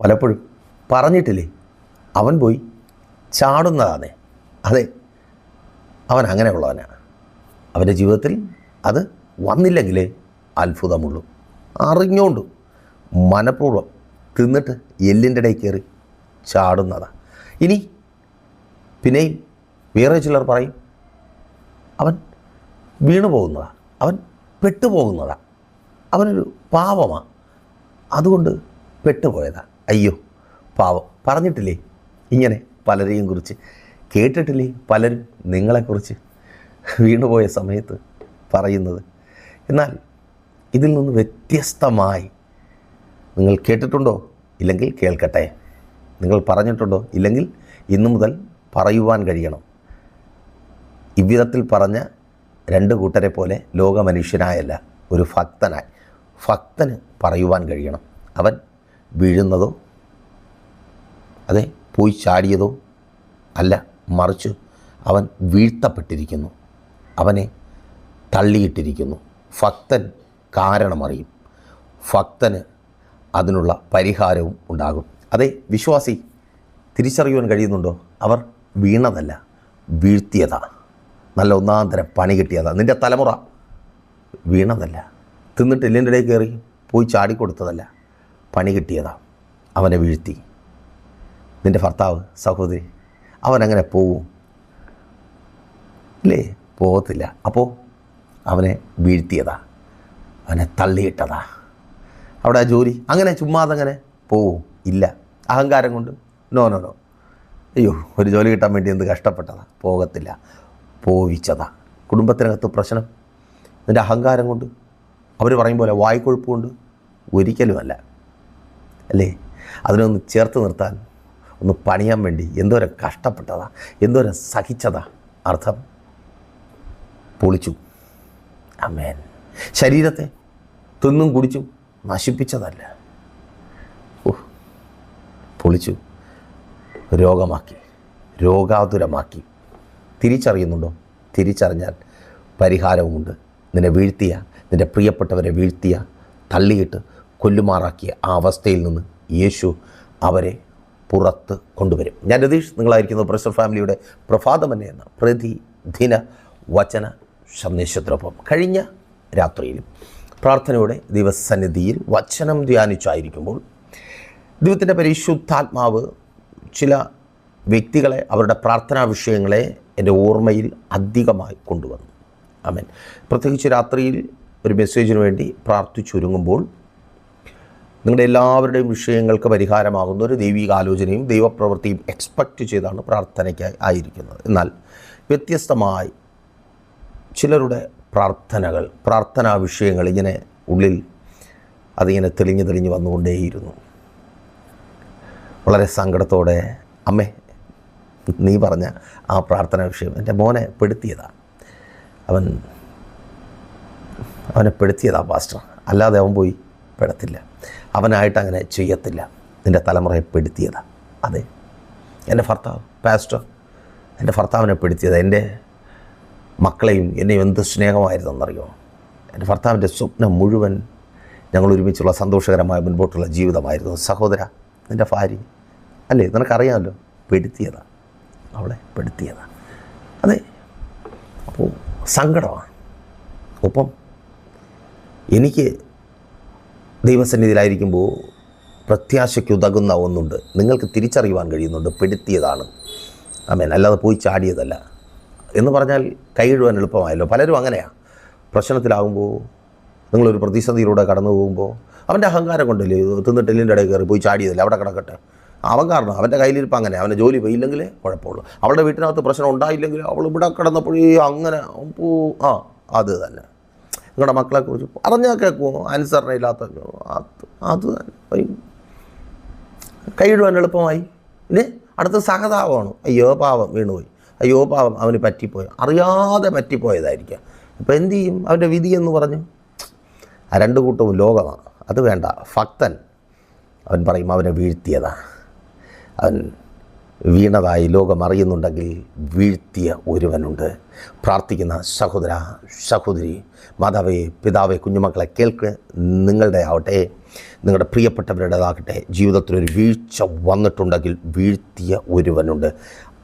പലപ്പോഴും പറഞ്ഞിട്ടില്ലേ? അവൻ പോയി ചാടുന്നതാണ് അതെ അവൻ അങ്ങനെ ഉള്ളവനാണ് അവന്റെ ജീവിതത്തിൽ അത് വന്നില്ലെങ്കിലേ അത്ഭുതമുള്ളൂ. അറിഞ്ഞുകൊണ്ട് മനഃപൂർവം തിന്നിട്ട് എല്ലിന്റെ ഇടയിൽ കയറി ചാടുന്നതാണ് ഇനി പിന്നെയും വേറെ ചിലർ പറയും അവൻ വീണു പോകുന്നതാണ് അവൻ പെട്ടുപോകുന്നതാണ് അവനൊരു പാപമാണ് അതുകൊണ്ട് പെട്ടുപോയതാ. അയ്യോ പാവം. പറഞ്ഞിട്ടില്ലേ? ഇങ്ങനെ പലരെയും കുറിച്ച്. കേട്ടിട്ടില്ലേ? പലരും നിങ്ങളെക്കുറിച്ച് വീണുപോയ സമയത്ത് പറയുന്നത്. എന്നാൽ ഇതിൽ നിന്ന് വ്യത്യസ്തമായി നിങ്ങൾ കേട്ടിട്ടുണ്ടോ? ഇല്ലെങ്കിൽ കേൾക്കട്ടെ. നിങ്ങൾ പറഞ്ഞിട്ടുണ്ടോ? ഇല്ലെങ്കിൽ ഇന്നു മുതൽ പറയുവാൻ കഴിയണം. ഇவ்விധത്തിൽ പറഞ്ഞ രണ്ട് കൂട്ടരെ പോലെ ലോകമനുഷ്യനായല്ല ഒരു ഭക്തനായി. ഭക്തന് പറയുവാൻ കഴിയണം. അവൻ വീഴുന്നതോ അതെ പോയി ചാടിയതോ അല്ല മറിച്ച് അവൻ വീഴ്ത്തപ്പെട്ടിരിക്കുന്നു. അവനെ തള്ളിയിട്ടിരിക്കുന്നു. ഭക്തൻ കാരണമറിയും. ഭക്തന് അതിനുള്ള പരിഹാരവും ഉണ്ടാകും. അതെ വിശ്വാസി തിരിച്ചറിയുവാൻ കഴിയുന്നുണ്ടോ? അവർ വീണതല്ല വീഴ്ത്തിയതാ. നല്ല ഒന്നാം തരം പണി കിട്ടിയതാ. നിന്റെ തലമുറ വീണതല്ല. തിന്നിട്ട് എല്ലിന്റെ ഇടയിൽ കയറി പോയി ചാടിക്കൊടുത്തതല്ല. പണി കിട്ടിയതാ. അവനെ വീഴ്ത്തി. നിന്റെ ഭർത്താവ് സഹോദരി അവനങ്ങനെ പോവും. ഇല്ലേ? പോകത്തില്ല. അപ്പോൾ അവനെ വീഴ്ത്തിയതാ. അവനെ തള്ളിയിട്ടതാ. അവിടെ ആ ജോലി അങ്ങനെ ചുമ്മാതങ്ങനെ പോവും. ഇല്ല. അഹങ്കാരം കൊണ്ട്. No no no. അയ്യോ ഒരു ജോലി കിട്ടാൻ വേണ്ടി എന്ത് കഷ്ടപ്പെട്ടതാ. പോകത്തില്ല. പോവിച്ചതാ. കുടുംബത്തിനകത്ത് പ്രശ്നം. നിന്റെ അഹങ്കാരം കൊണ്ട്. അവർ പറയും പോലെ വായ്ക്കൊഴുപ്പ് കൊണ്ട്. ഒരിക്കലുമല്ല. അല്ലേ? അതിനൊന്ന് ചേർത്ത് നിർത്താൻ ഒന്ന് പണിയാൻ വേണ്ടി എന്തോരം കഷ്ടപ്പെട്ടതാ എന്തോരം സഹിച്ചതാ. അർത്ഥം? പൊളിച്ചു. അമേൻ ശരീരത്തെ തിന്നും കുടിച്ചും നശിപ്പിച്ചതല്ല. ഓ പൊളിച്ചു. രോഗമാക്കി. രോഗാതുരമാക്കി. തിരിച്ചറിയുന്നുണ്ടോ? തിരിച്ചറിഞ്ഞാൽ പരിഹാരവുമുണ്ട്. നിന്നെ വീഴ്ത്തിയ നിന്റെ പ്രിയപ്പെട്ടവരെ വീഴ്ത്തിയ തള്ളിയിട്ട് കൊല്ലുമാറാക്കിയ ആ അവസ്ഥയിൽ നിന്ന് യേശു അവരെ പുറത്ത് കൊണ്ടുവരും. ഞാൻ രതീഷ് നിങ്ങളായിരിക്കുന്നത് പ്രഷർ ഫാമിലിയുടെ പ്രഭാതമന്നെ എന്ന പ്രതിദിന വചന സന്ദേശത്തിനൊപ്പം കഴിഞ്ഞ രാത്രിയിലും പ്രാർത്ഥനയോടെ ദിവസന്നിധിയിൽ വചനം ധ്യാനിച്ചായിരിക്കുമ്പോൾ ദൈവത്തിന്റെ പരിശുദ്ധാത്മാവ് ചില വ്യക്തികളെ അവരുടെ പ്രാർത്ഥനാ വിഷയങ്ങളെ എന്റെ ഓർമ്മയിൽ അധികമായി കൊണ്ടുവന്നു. ആമേൻ. പ്രത്യേകിച്ച് രാത്രിയിൽ ഒരു മെസ്സേജിന് വേണ്ടി പ്രാർത്ഥിച്ചൊരുങ്ങുമ്പോൾ നിങ്ങളുടെ എല്ലാവരുടെയും വിഷയങ്ങൾക്ക് പരിഹാരമാകുന്ന ഒരു ദൈവിക ആലോചനയും ദൈവപ്രവൃത്തിയും എക്സ്പെക്റ്റ് ചെയ്താണ് പ്രാർത്ഥനയ്ക്കായി ആയിരിക്കുന്നത്. എന്നാൽ വ്യത്യസ്തമായി ചിലരുടെ പ്രാർത്ഥനകൾ പ്രാർത്ഥനാ വിഷയങ്ങൾ ഇങ്ങനെ ഉള്ളിൽ അതിങ്ങനെ തെളിഞ്ഞു തെളിഞ്ഞു വന്നുകൊണ്ടേയിരുന്നു. വളരെ സങ്കടത്തോടെ അമ്മേ നീ പറഞ്ഞ ആ പ്രാർത്ഥനാ വിഷയം എന്റെ മോനെ പെടുത്തിയതാണ് അവൻ അവനെ പെടുത്തിയതാണ് പാസ്റ്റർ. അല്ലാതെ അവൻ പോയി പെടത്തില്ല. അവനായിട്ട് അങ്ങനെ ചെയ്യത്തില്ല. നിന്റെ തലമുറയെ പെടുത്തിയതാണ് അതെ. എന്റെ ഭർത്താവ് പാസ്റ്റർ എന്റെ ഭർത്താവിനെ പെടുത്തിയത്. എന്റെ മക്കളെയും എന്നെയും എന്ത് സ്നേഹമായിരുന്നെന്നറിയോ? എന്റെ ഭർത്താവിന്റെ സ്വപ്നം മുഴുവൻ ഞങ്ങൾ ഒരുമിച്ചുള്ള സന്തോഷകരമായ മുൻപോട്ടുള്ള ജീവിതമായിരുന്നു. സഹോദര നിന്റെ ഭാര്യ അല്ലേ? നിനക്കറിയാമല്ലോ പെടുത്തിയതാ. അവളെ പെടുത്തിയതാ. അതെ. അപ്പോൾ സങ്കടമാണ്. ഒപ്പം എനിക്ക് ദൈവസന്നിധിയിലായിരിക്കുമ്പോൾ പ്രത്യാശയ്ക്ക് ഉതകുന്ന ഒന്നുണ്ട്. നിങ്ങൾക്ക് തിരിച്ചറിയുവാൻ കഴിയുന്നുണ്ട്. പെടുത്തിയതാണ്. ആമേൻ. അല്ലാതെ പോയി ചാടിയതല്ല. എന്ന് പറഞ്ഞാൽ കൈയിടുവാൻ എളുപ്പമായല്ലോ. പലരും അങ്ങനെയാണ് പ്രശ്നത്തിലാകുമ്പോൾ നിങ്ങളൊരു പ്രതിസന്ധിയിലൂടെ കടന്നു പോകുമ്പോൾ അവന്റെ അഹങ്കാരം കൊണ്ടല്ലേ തിന്നിട്ട് എല്ലിന്റെ ഇടയിൽ കയറി പോയി ചാടിയതല്ല? അവിടെ കിടക്കട്ടെ. അവൻ കാരണം അവന്റെ കയ്യിലിരിപ്പം അങ്ങനെ. അവന്റെ ജോലി പോയില്ലെങ്കിലേ കുഴപ്പമുള്ളൂ. അവളുടെ വീട്ടിനകത്ത് പ്രശ്നം ഉണ്ടായില്ലെങ്കിൽ അവൾ ഇവിടെ കിടന്നപ്പോഴേ അങ്ങനെ ആ അത് തന്നെ. നിങ്ങളുടെ മക്കളെക്കുറിച്ച് പറഞ്ഞാൽ കേൾക്കുമോ? അനുസരണ ഇല്ലാത്ത അത് അത് കൈയിടുവാൻ എളുപ്പമായി. പിന്നെ അടുത്ത സഹതാപമാണ്. അയ്യോ പാവം വീണുപോയി. അയ്യോ പാവം അവന് പറ്റിപ്പോയി. അറിയാതെ പറ്റിപ്പോയതായിരിക്കാം. അപ്പോൾ എന്തു ചെയ്യും? അവന്റെ വിധി എന്ന് പറഞ്ഞു. ആ രണ്ട് കൂട്ടവും ലോകമാണ്. അത് വേണ്ട. ഭക്തൻ അവൻ പറയും അവനെ വീഴ്ത്തിയതാണ് അവൻ വീണതായി ലോകം അറിയുന്നുണ്ടെങ്കിൽ വീഴ്ത്തിയ ഒരുവനുണ്ട്. പ്രാർത്ഥിക്കുന്ന സഹോദര സഹോദരി മാതാവേ പിതാവേ കുഞ്ഞുമക്കളെ കേൾക്ക് നിങ്ങളുടെ ആവട്ടെ നിങ്ങളുടെ പ്രിയപ്പെട്ടവരുടേതാകട്ടെ ജീവിതത്തിലൊരു വീഴ്ച വന്നിട്ടുണ്ടെങ്കിൽ വീഴ്ത്തിയ ഒരുവനുണ്ട്.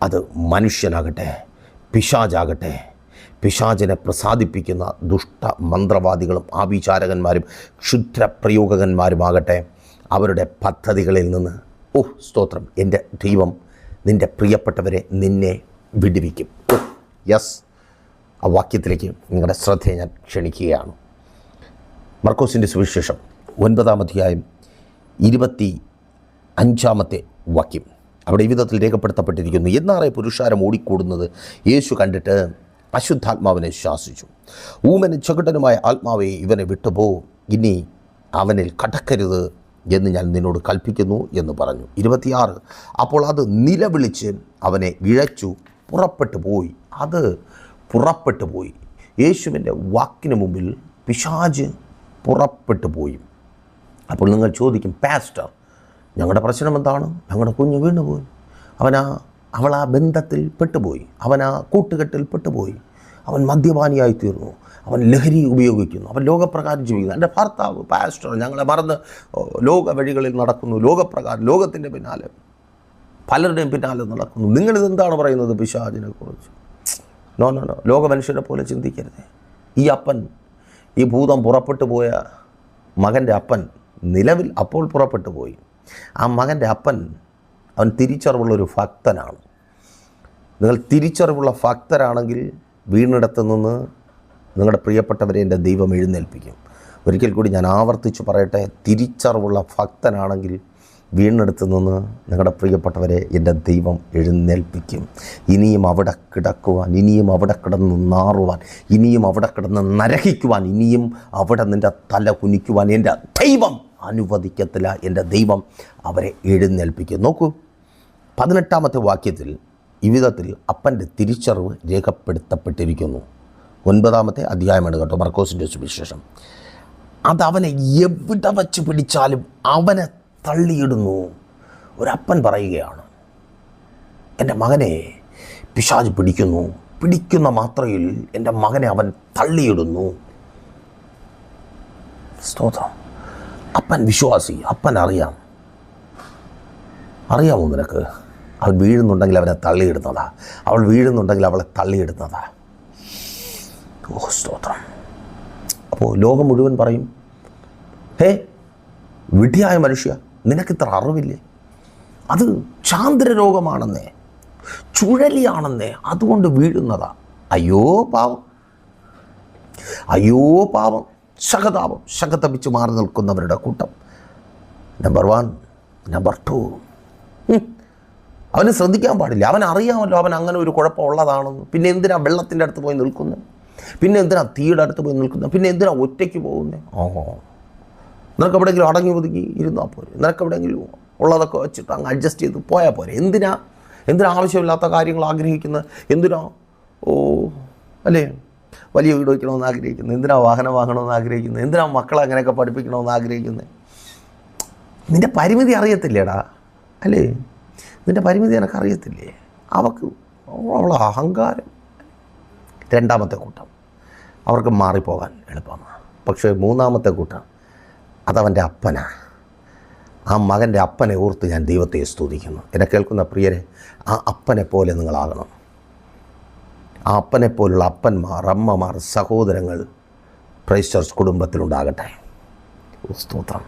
അത് മനുഷ്യനാകട്ടെ പിശാജാകട്ടെ പിശാചിനെ പ്രസാദിപ്പിക്കുന്ന ദുഷ്ട മന്ത്രവാദികളും ആഭിചാരകന്മാരും ക്ഷുദ്രപ്രയോഗകന്മാരുമാകട്ടെ അവരുടെ പദ്ധതികളിൽ നിന്ന് ഓ സ്തോത്രം എന്റെ ദൈവം നിന്റെ പ്രിയപ്പെട്ടവരെ നിന്നെ വിടുവിക്കും. യെസ് ആ വാക്യത്തിലേക്ക് നിങ്ങളുടെ ശ്രദ്ധയെ ഞാൻ ക്ഷണിക്കുകയാണ്. മർക്കോസിന്റെ സുവിശേഷം ഒൻപതാം അധ്യായം ഇരുപത്തി അഞ്ചാമത്തെ വാക്യം. അവിടെ ഈ വിധത്തിൽ രേഖപ്പെടുത്തപ്പെട്ടിരിക്കുന്നു എന്നാറേ പുരുഷാരം ഓടിക്കൂടുന്നത് യേശു കണ്ടിട്ട് അശുദ്ധാത്മാവിനെ ശാസിച്ചു. ഊമന് ചകുട്ടനുമായ ആത്മാവെ ഇവനെ വിട്ടുപോ. ഇനി അവനിൽ കടക്കരുത്. എന്ന് ഞാൻ നിന്നോട് കൽപ്പിക്കുന്നു എന്ന് പറഞ്ഞു. ഇരുപത്തിയാറ്. അപ്പോൾ അത് നിലവിളിച്ച് അവനെ ഇഴച്ചു പുറപ്പെട്ടു പോയി. അത് പുറപ്പെട്ടു പോയി. യേശുവിന്റെ വാക്കിന് മുമ്പിൽ പിശാജ് പുറപ്പെട്ടു പോയി. അപ്പോൾ നിങ്ങൾ ചോദിക്കും പാസ്റ്റർ ഞങ്ങളുടെ പ്രശ്നം എന്താണ്? ഞങ്ങളുടെ കുഞ്ഞ് വീണുപോയി അവനാ അവൾ ആ ബന്ധത്തിൽ പെട്ടുപോയി. അവൻ ആ കൂട്ടുകെട്ടിൽ പെട്ടുപോയി. അവൻ മദ്യപാനിയായി തീർന്നു. അവൻ ലഹരി ഉപയോഗിക്കുന്നു. അവൻ ലോകപ്രകാരം ജീവിക്കുന്നു. എന്റെ ഭർത്താവ് പാസ്റ്റർ ഞങ്ങളെ മറന്ന് ലോക വഴികളിൽ നടക്കുന്നു. ലോകപ്രകാരം ലോകത്തിന്റെ പിന്നാലെ പലരുടെയും പിന്നാലെ നടക്കുന്നു. നിങ്ങളിതെന്താണ് പറയുന്നത് പിശാചിനെ കുറിച്ച്? നോ നോ നോ ലോക മനുഷ്യരെ പോലെ ചിന്തിക്കരുത്. ഈ അപ്പൻ ഈ ഭൂതം പുറപ്പെട്ടു പോയ മകന്റെ അപ്പൻ നിലവിൽ അപ്പോൾ പുറപ്പെട്ടു പോയി. ആ മകന്റെ അപ്പൻ അവൻ തിരിച്ചറിവുള്ളൊരു ഭക്തനാണ്. നിങ്ങൾ തിരിച്ചറിവുള്ള ഭക്തരാണെങ്കിൽ വീണിടത്ത് നിന്ന് നിങ്ങളുടെ പ്രിയപ്പെട്ടവരെ എന്റെ ദൈവം എഴുന്നേൽപ്പിക്കും. ഒരിക്കൽ കൂടി ഞാൻ ആവർത്തിച്ചു പറയട്ടെ തിരിച്ചറിവുള്ള ഭക്തനാണെങ്കിൽ വീണെടുത്ത് നിന്ന് നിങ്ങളുടെ പ്രിയപ്പെട്ടവരെ എന്റെ ദൈവം എഴുന്നേൽപ്പിക്കും. ഇനിയും അവിടെ കിടക്കുവാൻ ഇനിയും അവിടെ കിടന്ന് നാറുവാൻ ഇനിയും അവിടെ കിടന്ന് നരഹിക്കുവാൻ ഇനിയും അവിടെ നിന്റെ തല കുനിക്കുവാൻ എന്റെ ദൈവം അനുവദിക്കത്തില്ല. എന്റെ ദൈവം അവരെ എഴുന്നേൽപ്പിക്കും. നോക്കൂ പതിനെട്ടാമത്തെ വാക്യത്തിൽ ഈ വിധത്തിൽ അപ്പന്റെ തിരിച്ചറിവ് രേഖപ്പെടുത്തപ്പെട്ടിരിക്കുന്നു. ഒൻപതാമത്തെ അധ്യായമാണ് കേട്ടോ മർക്കോസിന്റെ സുവിശേഷം. അത് അവനെ എവിടെ വച്ച് പിടിച്ചാലും അവനെ തള്ളിയിടുന്നു. ഒരപ്പൻ പറയുകയാണ് എന്റെ മകനെ പിശാജ് പിടിക്കുന്നു. പിടിക്കുന്ന മാത്രയിൽ എന്റെ മകനെ അവൻ തള്ളിയിടുന്നു. സ്തോത്രം. അപ്പൻ വിശ്വാസി അപ്പൻ അറിയാം. അറിയാമോ നിനക്ക്? അവൻ വീഴുന്നുണ്ടെങ്കിൽ അവനെ തള്ളിയിടുന്നതാ. അവൾ വീഴുന്നുണ്ടെങ്കിൽ അവളെ തള്ളിയിടുന്നതാ. ഓ സ്തോത്രം അപ്പോൾ ലോകം മുഴുവൻ പറയും ഹേ വിഡ്ഢിയായ മനുഷ്യ നിനക്കിത്ര അറിവില്ലേ? അത് ചാന്ദ്ര രോഗമാണെന്നേ ചുഴലിയാണെന്നേ അതുകൊണ്ട് വീഴുന്നതാ. അയ്യോ പാവം. അയ്യോ പാവം. ശകതാപം. ശകതപിച്ച് മാറി നിൽക്കുന്നവരുടെ കൂട്ടം. നമ്പർ വൺ നമ്പർ ടു അവന് ശ്രദ്ധിക്കാൻ പാടില്ല. അവൻ അറിയാമല്ലോ അവൻ അങ്ങനെ ഒരു കുഴപ്പമുള്ളതാണെന്ന്. പിന്നെ എന്തിനാ വെള്ളത്തിന്റെ അടുത്ത് പോയി നിൽക്കുന്നത്? പിന്നെ എന്തിനാ തീയുടെ അടുത്ത് പോയി നിൽക്കുന്നത് പിന്നെ എന്തിനാ ഒറ്റയ്ക്ക് പോകുന്നത് ഓഹോ നിനക്ക് എവിടെയെങ്കിലും അടങ്ങി ഒതുങ്ങി ഇരുന്നാൽ പോരെ. നിനക്ക് എവിടെയെങ്കിലും ഉള്ളതൊക്കെ വെച്ചിട്ട് അങ്ങ് അഡ്ജസ്റ്റ് ചെയ്ത് പോയാൽ പോരെ. എന്തിനാ? എന്തിനാ ആവശ്യമില്ലാത്ത കാര്യങ്ങൾ ആഗ്രഹിക്കുന്നത് എന്തിനാ? ഓ. അല്ലേ? വലിയ വീട് വയ്ക്കണമെന്ന് ആഗ്രഹിക്കുന്നത് എന്തിനാ വാഹനം വാങ്ങണമെന്ന് ആഗ്രഹിക്കുന്നത് എന്തിനാ മക്കളെ അങ്ങനെയൊക്കെ പഠിപ്പിക്കണമെന്ന് ആഗ്രഹിക്കുന്നത് നിന്റെ പരിമിതി അറിയത്തില്ലേടാ. അല്ലേ? നിന്റെ പരിമിതി എനിക്കറിയത്തില്ലേ? അവക്ക് അവളെ അഹങ്കാരം. രണ്ടാമത്തെ കൂട്ടം. അവർക്ക് മാറിപ്പോകാൻ എളുപ്പമാണ്. പക്ഷേ മൂന്നാമത്തെ കൂട്ടം അതവന്റെ അപ്പനാണ്. ആ മകന്റെ അപ്പനെ ഓർത്ത് ഞാൻ ദൈവത്തെ സ്തുതിക്കുന്നു. എന്നെ കേൾക്കുന്ന പ്രിയരെ ആ അപ്പനെ പോലെ നിങ്ങളാകണം. ആ അപ്പനെ പോലുള്ള അപ്പന്മാർ അമ്മമാർ സഹോദരങ്ങൾ ക്രൈസ്റ്റർസ് കുടുംബത്തിലുണ്ടാകട്ടെ. സ്തോത്രം.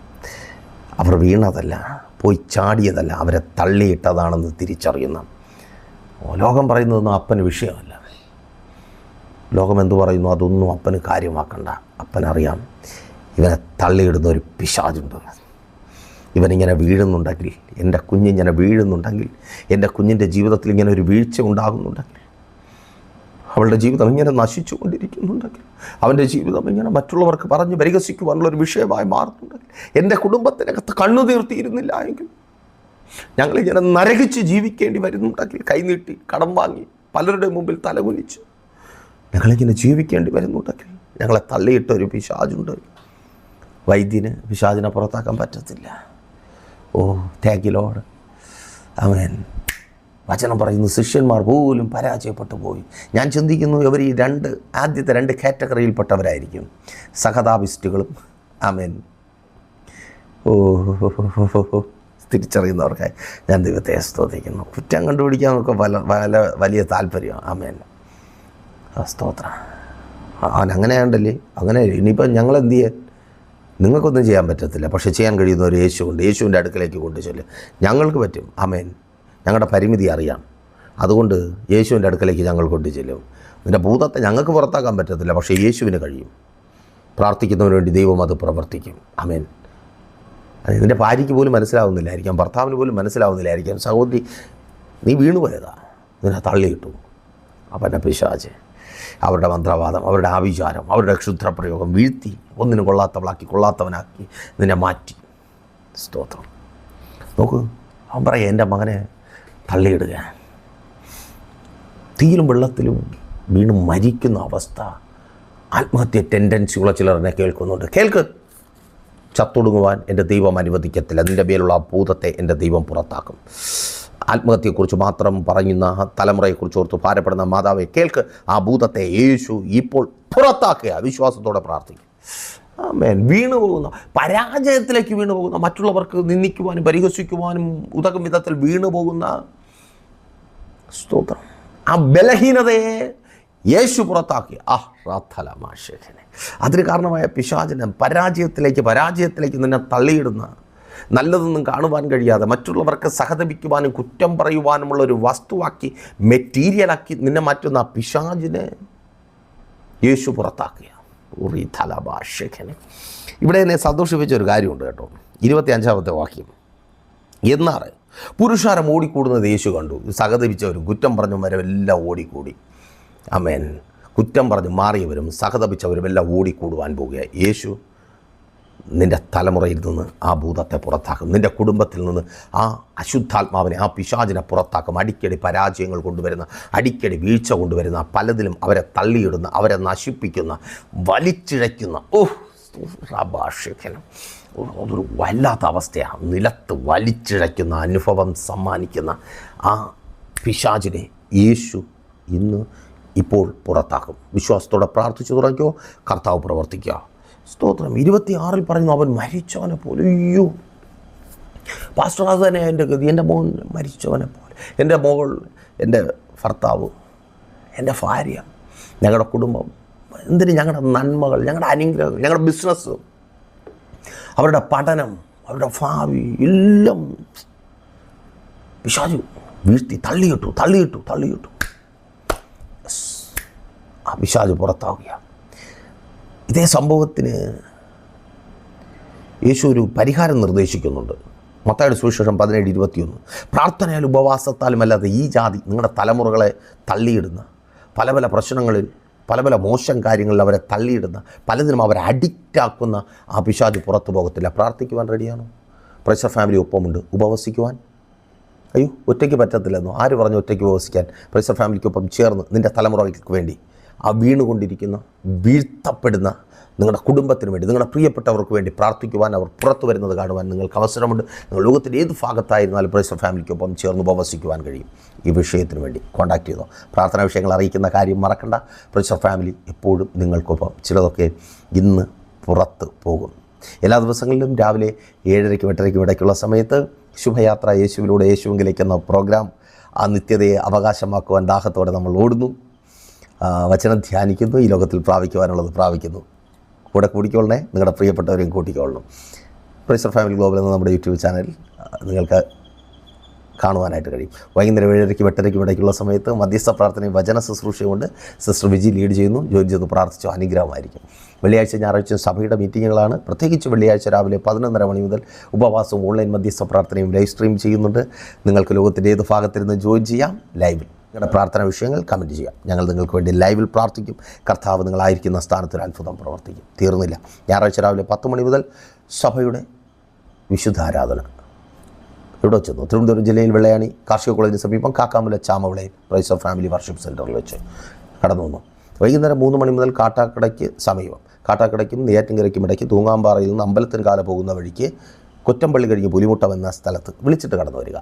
അവർ വീണതല്ല പോയി ചാടിയതല്ല അവരെ തള്ളിയിട്ടതാണെന്ന് തിരിച്ചറിയുന്ന. ലോകം പറയുന്നതൊന്നും അപ്പന് വിഷയമല്ല. ലോകം എന്തു പറയുന്നു? അതൊന്നും അപ്പന് കാര്യമാക്കണ്ട. അപ്പനറിയാം ഇവനെ തള്ളിയിടുന്ന ഒരു പിശാചുണ്ട്. ഇവനിങ്ങനെ വീഴുന്നുണ്ടെങ്കിൽ എന്റെ കുഞ്ഞിങ്ങനെ വീഴുന്നുണ്ടെങ്കിൽ എന്റെ കുഞ്ഞിന്റെ ജീവിതത്തിൽ ഇങ്ങനെ ഒരു വീഴ്ച ഉണ്ടാകുന്നുണ്ടെങ്കിൽ അവളുടെ ജീവിതം ഇങ്ങനെ നശിച്ചു കൊണ്ടിരിക്കുന്നുണ്ടെങ്കിൽ അവന്റെ ജീവിതം ഇങ്ങനെ മറ്റുള്ളവർക്ക് പറഞ്ഞ് പരിഹസിക്കുവാനുള്ള ഒരു വിഷയമായി മാറുന്നുണ്ടെങ്കിൽ എന്റെ കുടുംബത്തിനകത്ത് കണ്ണു തീർത്തിയിരുന്നില്ല എങ്കിൽ ഞങ്ങളിങ്ങനെ നരകിച്ച് ജീവിക്കേണ്ടി വരുന്നുണ്ടെങ്കിൽ കൈനീട്ടി കടം വാങ്ങി പലരുടെ മുമ്പിൽ തലകുനിച്ച് ഞങ്ങളിങ്ങനെ ജീവിക്കേണ്ടി വരുന്നുണ്ടെങ്കിൽ ഞങ്ങളെ തള്ളിയിട്ട ഒരു പിശാചുണ്ട്. വൈദ്യന് പിശാജിനെ പുറത്താക്കാൻ പറ്റത്തില്ല. ഓ താങ്ക് യു ലോഡ് അവൻ വചനം പറയുന്നു ശിഷ്യന്മാർ പോലും പരാജയപ്പെട്ടു പോയി. ഞാൻ ചിന്തിക്കുന്നു ഇവർ ഈ രണ്ട് ആദ്യത്തെ രണ്ട് കാറ്റഗറിയിൽപ്പെട്ടവരായിരിക്കും. സഹതാപിസ്റ്റുകളും ആമേൻ. ഓ തിരിച്ചറിയുന്നവർക്കായി ഞാൻ ദൈവത്തെ സ്തോതിക്കുന്നു. കുറ്റം കണ്ടുപിടിക്കാനൊക്കെ വല വല വലിയ താല്പര്യമാണ് ആമേൻ. ആ സ്തോത്രം. അവൻ അങ്ങനെയാണ്ടല്ലേ അങ്ങനെ ഇനിയിപ്പോൾ ഞങ്ങൾ എന്ത് ചെയ്യാൻ നിങ്ങൾക്കൊന്നും ചെയ്യാൻ പറ്റത്തില്ല. പക്ഷേ ചെയ്യാൻ കഴിയുന്ന ഒരു യേശുണ്ട് യേശുവിന്റെ അടുക്കലേക്ക് കൊണ്ടു ചൊല്ലു ഞങ്ങൾക്ക് പറ്റും. അമേൻ ഞങ്ങളുടെ പരിമിതി അറിയാം. അതുകൊണ്ട് യേശുവിന്റെ അടുക്കലേക്ക് ഞങ്ങൾ കൊണ്ടു ചെല്ലും നിന്റെ ഭൂതത്തെ ഞങ്ങൾക്ക് പുറത്താക്കാൻ പറ്റത്തില്ല പക്ഷേ യേശുവിന് കഴിയും. പ്രാർത്ഥിക്കുന്നതിന് വേണ്ടി ദൈവം അത് പ്രവർത്തിക്കും. അമേൻ ഇതിന്റെ ഭാര്യയ്ക്ക് പോലും മനസ്സിലാവുന്നില്ലായിരിക്കാം. ഭർത്താവിന് പോലും മനസ്സിലാവുന്നില്ലായിരിക്കാം. സഹോദരി നീ വീണുപോയതാ. നിന്നെ തള്ളിയിട്ടു. അപ്പം എന്നെ പിശാച്. അവരുടെ മന്ത്രവാദം അവരുടെ ആവിചാരം അവരുടെ ക്ഷുദ്രപ്രയോഗം വീഴ്ത്തി ഒന്നിനും കൊള്ളാത്തവളാക്കി കൊള്ളാത്തവനാക്കി നിന്നെ മാറ്റി. സ്തോത്രം. നോക്ക് അവൻ പറയാം എന്റെ മകനെ തള്ളിയിടുക. തീയിലും വെള്ളത്തിലും വീണ് മരിക്കുന്ന അവസ്ഥ. ആത്മഹത്യ ടെൻഡൻസിയുള്ള ചിലർ എന്നെ കേൾക്കുന്നുണ്ട്. കേൾക്ക്. ചത്തൊടുങ്ങുവാൻ എന്റെ ദൈവം അനുവദിക്കത്തില്ല. നിന്റെ മേലുള്ള ആ ഭൂതത്തെ എന്റെ ദൈവം പുറത്താക്കും. ആത്മഹത്യയെക്കുറിച്ച് മാത്രം പറയുന്ന തലമുറയെക്കുറിച്ച് ഓർത്ത് ഭാരപ്പെടുന്ന മാതാവെ കേൾക്ക് ആ ഭൂതത്തെ യേശു ഇപ്പോൾ പുറത്താക്കുക. വിശ്വാസത്തോടെ പ്രാർത്ഥിക്കും. ആമേൻ. വീണു പോകുന്ന പരാജയത്തിലേക്ക് വീണു പോകുന്ന മറ്റുള്ളവർക്ക് നിന്ദിക്കുവാനും പരിഹസിക്കുവാനും ഉതകും വിധത്തിൽ വീണു പോകുന്ന സ്തോത്രം. ആ ബലഹീനതയെ യേശു പുറത്താക്കി. ആ റാത്തലമാശേഖനെ അതിന് കാരണമായ പിശാചനം പരാജയത്തിലേക്ക് പരാജയത്തിലേക്ക് നിന്നെ തള്ളിയിടുന്ന നല്ലതൊന്നും കാണുവാൻ കഴിയാതെ മറ്റുള്ളവർക്ക് സഹതപിക്കുവാനും കുറ്റം പറയുവാനുമുള്ള ഒരു വസ്തുവാക്കി മെറ്റീരിയലാക്കി നിന്നെ മാറ്റുന്ന ആ പിശാചിനെ യേശു പുറത്താക്കുക. ഉറി തലഭാഷകനെ ഇവിടെ എന്നെ സന്തോഷിപ്പിച്ച ഒരു കാര്യമുണ്ട് കേട്ടോ. ഇരുപത്തി അഞ്ചാമത്തെ വാക്യം. എന്നാൽ പുരുഷാരം ഓടിക്കൂടുന്നത് യേശു കണ്ടു. സഹതപിച്ചവരും കുറ്റം പറഞ്ഞവരും എല്ലാം ഓടിക്കൂടി. അമേൻ കുറ്റം പറഞ്ഞ് മാറിയവരും സഹതപിച്ചവരും എല്ലാം ഓടിക്കൂടുവാൻ പോവുക യേശു നിന്റെ തലമുറയിൽ നിന്ന് ആ ഭൂതത്തെ പുറത്താക്കും. നിന്റെ കുടുംബത്തിൽ നിന്ന് ആ അശുദ്ധാത്മാവിനെ ആ പിശാചിനെ പുറത്താക്കും. അടിക്കടി പരാജയങ്ങൾ കൊണ്ടുവരുന്ന അടിക്കടി വീഴ്ച കൊണ്ടുവരുന്ന പലതിലും അവരെ തള്ളിയിടുന്ന അവരെ നശിപ്പിക്കുന്ന വലിച്ചിഴയ്ക്കുന്ന. ഓഹ് അതൊരു വല്ലാത്ത അവസ്ഥയാണ്. നിലത്ത് വലിച്ചിഴയ്ക്കുന്ന അനുഭവം സമ്മാനിക്കുന്ന ആ പിശാചിനെ യേശു ഇന്ന് ഇപ്പോൾ പുറത്താക്കും. വിശ്വാസത്തോടെ പ്രാർത്ഥിച്ചു തുടങ്ങിയോ കർത്താവ് പ്രവർത്തിക്കുക. സ്തോത്രം. ഇരുപത്തിയാറിൽ പറയുന്നു അവൻ മരിച്ചവനെ പോലെ അയ്യോ. പാസ്റ്റർ അത് തന്നെ എന്റെ ഗതി എന്റെ മോൻ മരിച്ചവനെ പോലെ എന്റെ മോൾ എന്റെ ഭർത്താവ് എന്റെ ഭാര്യ ഞങ്ങളുടെ കുടുംബം എന്തിന് ഞങ്ങളുടെ നന്മകൾ ഞങ്ങളുടെ അനുഗ്രഹങ്ങൾ ഞങ്ങളുടെ ബിസിനസ് അവരുടെ പഠനം അവരുടെ ഭാവി എല്ലാം പിശാചു വീഴ്ത്തി തള്ളിയിട്ടു തള്ളിയിട്ടു തള്ളിയിട്ടു. ആ പിശാചു പുറത്താവുക ഇതേ സംഭവത്തിന് യേശു ഒരു പരിഹാരം നിർദ്ദേശിക്കുന്നുണ്ട്. മത്തായുടെ സുവിശേഷം പതിനേഴ് ഇരുപത്തിയൊന്ന്. പ്രാർത്ഥനയാൽ ഉപവാസത്താലും അല്ലാതെ ഈ ജാതി നിങ്ങളുടെ തലമുറകളെ തള്ളിയിടുന്ന പല പല പ്രശ്നങ്ങളിൽ പല പല മോശം കാര്യങ്ങളിൽ അവരെ തള്ളിയിടുന്ന പലതിനും അവരെ അഡിക്റ്റാക്കുന്ന ആ പിശാജ് പുറത്തു പോകത്തില്ല. പ്രാർത്ഥിക്കുവാൻ റെഡിയാണോ? പ്രഷർ ഫാമിലി ഒപ്പമുണ്ട്. ഉപവസിക്കുവാൻ? അയ്യോ ഒറ്റയ്ക്ക് പറ്റത്തില്ലെന്നോ? ആര് പറഞ്ഞു ഒറ്റയ്ക്ക് ഉപവസിക്കാൻ? പ്രഷർ ഫാമിലിക്കൊപ്പം ചേർന്ന് നിന്റെ തലമുറകൾക്ക് വേണ്ടി. ആ വീണുകൊണ്ടിരിക്കുന്ന വീഴ്ത്തപ്പെടുന്ന നിങ്ങളുടെ കുടുംബത്തിന് വേണ്ടി നിങ്ങളുടെ പ്രിയപ്പെട്ടവർക്ക് വേണ്ടി പ്രാർത്ഥിക്കുവാൻ അവർ പുറത്തു വരുന്നത് കാണുവാൻ നിങ്ങൾക്ക് അവസരമുണ്ട്. നിങ്ങൾ ലോകത്തിന്റെ ഏത് ഭാഗത്തായിരുന്നാലും പ്രൈസർ ഫാമിലിക്കൊപ്പം ചേർന്ന് ഉപവസിക്കുവാൻ കഴിയും. ഈ വിഷയത്തിന് വേണ്ടി കോൺടാക്ട് ചെയ്തോ. പ്രാർത്ഥനാ വിഷയങ്ങൾ അറിയിക്കുന്ന കാര്യം മറക്കണ്ട. പ്രൈസർ ഫാമിലി എപ്പോഴും നിങ്ങൾക്കൊപ്പം. ചിലതൊക്കെ ഇന്ന് പുറത്ത് പോകും. എല്ലാ ദിവസങ്ങളിലും രാവിലെ ഏഴരയ്ക്കും എട്ടരയ്ക്കും ഇടയ്ക്കുള്ള സമയത്ത് ശുഭയാത്ര യേശുവിലൂടെ യേശുവിലേക്കുന്ന പ്രോഗ്രാം ആ നിത്യതയെ അവകാശമാക്കുവാൻ ദാഹത്തോടെ നമ്മൾ ഓടുന്നു. വചനം ധ്യാനിക്കുന്നു ഈ ലോകത്തിൽ പ്രാപിക്കുവാനുള്ളത് പ്രാപിക്കുന്നു. കൂടെ കൂടിക്കൊള്ളണേ. നിങ്ങളുടെ പ്രിയപ്പെട്ടവരെയും കൂട്ടിക്കൊള്ളണം. പ്രൊഫസർ ഫാമിലി ഗ്ലോബൽ എന്ന നമ്മുടെ യൂട്യൂബ് ചാനൽ നിങ്ങൾക്ക് കാണുവാനായിട്ട് കഴിയും. വൈകുന്നേരം ഏഴരയ്ക്കും എട്ടരയ്ക്കും ഇടയ്ക്കുള്ള സമയത്ത് മധ്യസ്ഥ പ്രാർത്ഥനയും വചന ശുശ്രൂഷയും കൊണ്ട് സിസ്റ്റർ വിജി ലീഡ് ചെയ്യുന്നു. ജോലി ചെയ്തു പ്രാർത്ഥിച്ചു. അനുഗ്രഹമായിരിക്കും. വെള്ളിയാഴ്ച ഞായറാഴ്ച സഭയുടെ മീറ്റിങ്ങുകളാണ്. പ്രത്യേകിച്ച് വെള്ളിയാഴ്ച രാവിലെ പതിനൊന്നര മണി മുതൽ ഉപവാസവും ഓൺലൈൻ മധ്യസ്ഥ പ്രാർത്ഥനയും ലൈവ് സ്ട്രീം ചെയ്യുന്നുണ്ട്. നിങ്ങൾക്ക് ലോകത്തിന്റെ ഏത് ഭാഗത്തിരുന്ന് ജോയിൻ ചെയ്യാം? ലൈവിൽ. നിങ്ങളുടെ പ്രാർത്ഥന വിഷയങ്ങൾ കമന്റ് ചെയ്യാം ഞങ്ങൾ നിങ്ങൾക്ക് വേണ്ടി ലൈവിൽ പ്രാർത്ഥിക്കും. കർത്താവ് നിങ്ങളായിരിക്കുന്ന സ്ഥാനത്ത് ഒരു അത്ഭുതം പ്രവർത്തിക്കും. തീർന്നില്ല. ഞായറാഴ്ച രാവിലെ പത്ത് മണി മുതൽ സഭയുടെ വിശുദ്ധാരാധന ഇവിടെ ചെന്നു തിരുവനന്തപുരം ജില്ലയിൽ വെള്ളയാണി കാർഷിക കോളേജിന് സമീപം കാക്കാമല ചാമവിളയിൽ പ്രൈസ് ഓഫ് ഫാമിലി വർഷിപ്പ് സെന്ററിൽ വെച്ച് കടന്നു വന്നു. വൈകുന്നേരം മൂന്ന് മണി മുതൽ കാട്ടാക്കടയ്ക്ക് സമീപം. കാട്ടാക്കടയ്ക്കും നെയ്യാറ്റിൻകരയ്ക്കും ഇടയ്ക്ക് തൂങ്ങാമ്പാറയിൽ നിന്ന് അമ്പലത്തിന് കാല പോകുന്ന വഴിക്ക് കൊറ്റമ്പള്ളി കഴിഞ്ഞ് പുലിമുട്ടം എന്ന സ്ഥലത്ത് വിളിച്ചിട്ട് കടന്നു വരിക.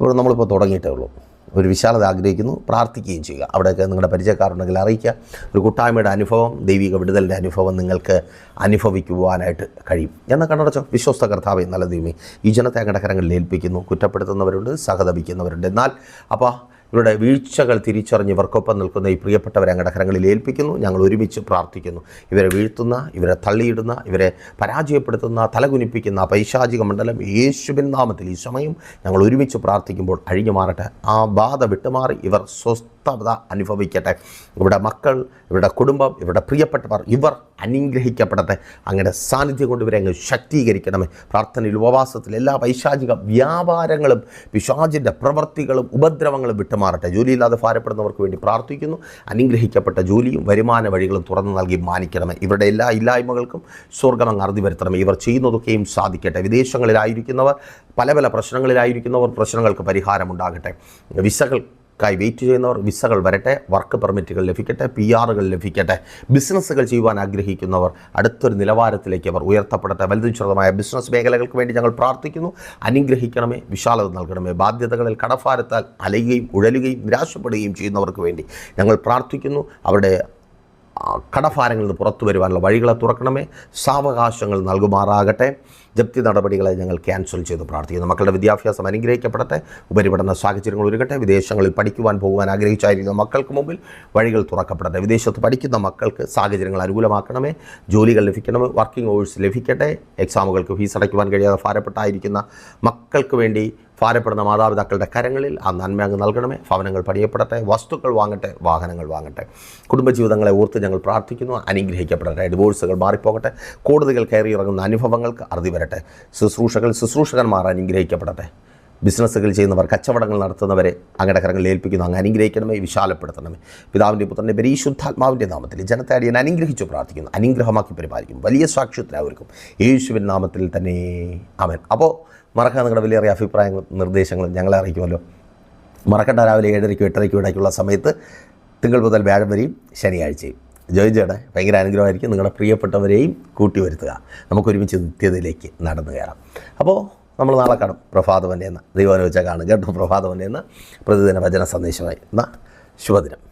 ഇവിടെ നമ്മളിപ്പോൾ തുടങ്ങിയിട്ടേ ഉള്ളൂ. ഒരു വിശാലത ആഗ്രഹിക്കുന്നു. പ്രാർത്ഥിക്കുകയും ചെയ്യുക. അവിടെയൊക്കെ നിങ്ങളുടെ പരിചയക്കാരുണ്ടെങ്കിൽ അറിയിക്കുക. ഒരു കൂട്ടായ്മയുടെ അനുഭവം ദൈവിക വിടുതലിന്റെ അനുഭവം നിങ്ങൾക്ക് അനുഭവിക്കുവാനായിട്ട് കഴിയും. എന്നാൽ കണ്ണടച്ചോ. വിശ്വസ്ത കർത്താവെ നല്ല ദൈവമേ ഈ ജനത്തെ അങ്ങയുടെ കരങ്ങളിൽ ഏൽപ്പിക്കുന്നു. കുറ്റപ്പെടുത്തുന്നവരുണ്ട് സഹതപിക്കുന്നവരുണ്ട്. എന്നാൽ അപ്പോൾ ഇവരുടെ വീഴ്ചകൾ തിരിച്ചറിഞ്ഞ് ഇവർക്കൊപ്പം നിൽക്കുന്ന ഈ പ്രിയപ്പെട്ടവരെ അങ്ങയുടെ കരങ്ങളിൽ ഏൽപ്പിക്കുന്നു. ഞങ്ങൾ ഒരുമിച്ച് പ്രാർത്ഥിക്കുന്നു. ഇവരെ വീഴ്ത്തുന്ന ഇവരെ തള്ളിയിടുന്ന ഇവരെ പരാജയപ്പെടുത്തുന്ന തലകുനിപ്പിക്കുന്ന പൈശാചിക മണ്ഡലം യേശുവിൻ നാമത്തിൽ ഈ സമയം ഞങ്ങൾ ഒരുമിച്ച് പ്രാർത്ഥിക്കുമ്പോൾ അഴിഞ്ഞു മാറട്ടെ. ആ ബാധ വിട്ടുമാറി ഇവർ സ്വസ്ഥത അനുഭവിക്കട്ടെ. ഇവിടെ മക്കൾ ഇവരുടെ കുടുംബം ഇവരുടെ പ്രിയപ്പെട്ടവർ ഇവർ അനുഗ്രഹിക്കപ്പെടട്ടെ. അങ്ങനെ സാന്നിധ്യം കൊണ്ട് ഇവരെ അങ്ങ് ശക്തീകരിക്കണമേ. പ്രാർത്ഥനയിൽ ഉപവാസത്തിൽ എല്ലാ പൈശാചിക വ്യാപാരങ്ങളും പിശാചിന്റെ പ്രവൃത്തികളും ഉപദ്രവങ്ങളും വിട്ടുമാറട്ടെ. ജോലിയില്ലാതെ ഭാരപ്പെടുന്നവർക്ക് വേണ്ടി പ്രാർത്ഥിക്കുന്നു. അനുഗ്രഹിക്കപ്പെട്ട ജോലിയും വരുമാന വഴികളും തുറന്നു നൽകി മാനിക്കണമേ. ഇവരുടെ എല്ലാ ഇല്ലായ്മകൾക്കും സ്വർഗം അങ്ങ് അറുതി വരുത്തണമേ. ഇവർ ചെയ്യുന്നതൊക്കെയും സാധിക്കട്ടെ. വിദേശങ്ങളിലായിരിക്കുന്നവർ പല പല പ്രശ്നങ്ങളിലായിരിക്കുന്നവർ പ്രശ്നങ്ങൾക്ക് പരിഹാരമുണ്ടാകട്ടെ വിസകൾ ക്കായി വെയിറ്റ് ചെയ്യുന്നവർ വിസകൾ വരട്ടെ വർക്ക് പെർമിറ്റുകൾ ലഭിക്കട്ടെ പി ആറുകൾ ലഭിക്കട്ടെ ബിസിനസ്സുകൾ ചെയ്യുവാൻ ആഗ്രഹിക്കുന്നവർ അടുത്തൊരു നിലവാരത്തിലേക്ക് അവർ ഉയർത്തപ്പെടട്ടെ. വലുതും ചെറുതുമായ ബിസിനസ് മേഖലകൾക്ക് വേണ്ടി ഞങ്ങൾ പ്രാർത്ഥിക്കുന്നു. അനുഗ്രഹിക്കണമേ വിശാലത നൽകണമേ ബാധ്യതകളിൽ കടഭാരത്താൽ അലയുകയും ഉഴലുകയും നിരാശപ്പെടുകയും ചെയ്യുന്നവർക്ക് വേണ്ടി ഞങ്ങൾ പ്രാർത്ഥിക്കുന്നു. അവരുടെ കടഭാരങ്ങളിൽ നിന്ന് പുറത്തു വരുവാനുള്ള വഴികളെ തുറക്കണമേ. സാവകാശങ്ങൾ നൽകുമാറാകട്ടെ. ജപ്തി നടപടികളെ ഞങ്ങൾ ക്യാൻസൽ ചെയ്ത് പ്രാർത്ഥിക്കുന്നു. മക്കളുടെ വിദ്യാഭ്യാസം അനുഗ്രഹിക്കപ്പെടട്ടെ. ഉപരിപഠന സാഹചര്യങ്ങൾ ഒരുക്കട്ടെ. വിദേശങ്ങളിൽ പഠിക്കുവാൻ പോകുവാൻ ആഗ്രഹിച്ചായിരിക്കുന്ന മക്കൾക്ക് മുമ്പിൽ വഴികൾ തുറക്കപ്പെടട്ടെ. വിദേശത്ത് പഠിക്കുന്ന മക്കൾക്ക് സാഹചര്യങ്ങൾ അനുകൂലമാക്കണമേ. ജോലികൾ ലഭിക്കണമേ. വർക്കിംഗ് ഓവേഴ്സ് ലഭിക്കട്ടെ. എക്സാമുകൾക്ക് ഫീസ് അടയ്ക്കുവാൻ കഴിയാതെ ഭാരപ്പെട്ടായിരിക്കുന്ന മക്കൾക്ക് വേണ്ടി ഭാരപ്പെടുന്ന മാതാപിതാക്കളുടെ കരങ്ങളിൽ ആ നന്മ അങ്ങ് നൽകണമേ. ഭവനങ്ങൾ പണിയപ്പെടട്ടെ വസ്തുക്കൾ വാങ്ങട്ടെ വാഹനങ്ങൾ വാങ്ങട്ടെ. കുടുംബജീവിതങ്ങളെ ഓർത്ത് ഞങ്ങൾ പ്രാർത്ഥിക്കുന്നു അനുഗ്രഹിക്കപ്പെടട്ടെ ഡിവോഴ്സുകൾ മാറിപ്പോകട്ടെ കോടതികൾ കയറി ഇറങ്ങുന്ന അനുഭവങ്ങൾക്ക് അറുതി വരട്ടെ ശുശ്രൂഷകൾ ശുശ്രൂഷകന്മാർ അനുഗ്രഹിക്കപ്പെടട്ടെ. ബിസിനസ്സുകൾ ചെയ്യുന്നവർ കച്ചവടങ്ങൾ നടത്തുന്നവരെ അങ്ങയുടെ കരങ്ങളിൽ ഏൽപ്പിക്കുന്നു അങ്ങ് അനുഗ്രഹിക്കണമേ വിശാലപ്പെടുത്തണമേ. പിതാവിന്റെ പുത്രന്റെ പരിശുദ്ധാത്മാവിന്റെ നാമത്തിൽ ജനത്തെ അടിയൻ അനുഗ്രഹിച്ചു പ്രാർത്ഥിക്കുന്നു അനുഗ്രഹമാക്കി പരിപാലിക്കും വലിയ സാക്ഷ്യത്തിനാവർക്കും യേശുവിൻ നാമത്തിൽ തന്നെ അവൻ അപ്പോൾ മറക്കാൻ നിങ്ങളുടെ വലിയ അഭിപ്രായങ്ങളും നിർദ്ദേശങ്ങളും ഞങ്ങളെ അറിയിക്കുമല്ലോ. മറക്കണ്ട രാവിലെ ഏഴരയ്ക്കും എട്ടരയ്ക്കും ഇടയ്ക്കുള്ള സമയത്ത് തിങ്കൾ മുതൽ വ്യാഴം വരെയും ശനിയാഴ്ചയും. ജോയിൻ ചെയ്യണേ ഭയങ്കര അനുഗ്രഹമായിരിക്കും നിങ്ങളുടെ പ്രിയപ്പെട്ടവരെയും കൂട്ടി വരുത്തുക നമുക്കൊരുമിച്ച് നിത്യതയിലേക്ക് നടന്നു കയറാം. അപ്പോൾ നമ്മൾ നാളെ കാണും. പ്രഭാതവന്റെ എന്ന ദൈവം വെച്ചാൽ കാണും കേട്ടോ. പ്രഭാതവന്റെ എന്ന പ്രതിദിന വചന സന്ദേശമായി. എന്നാൽ ശുഭദിനം.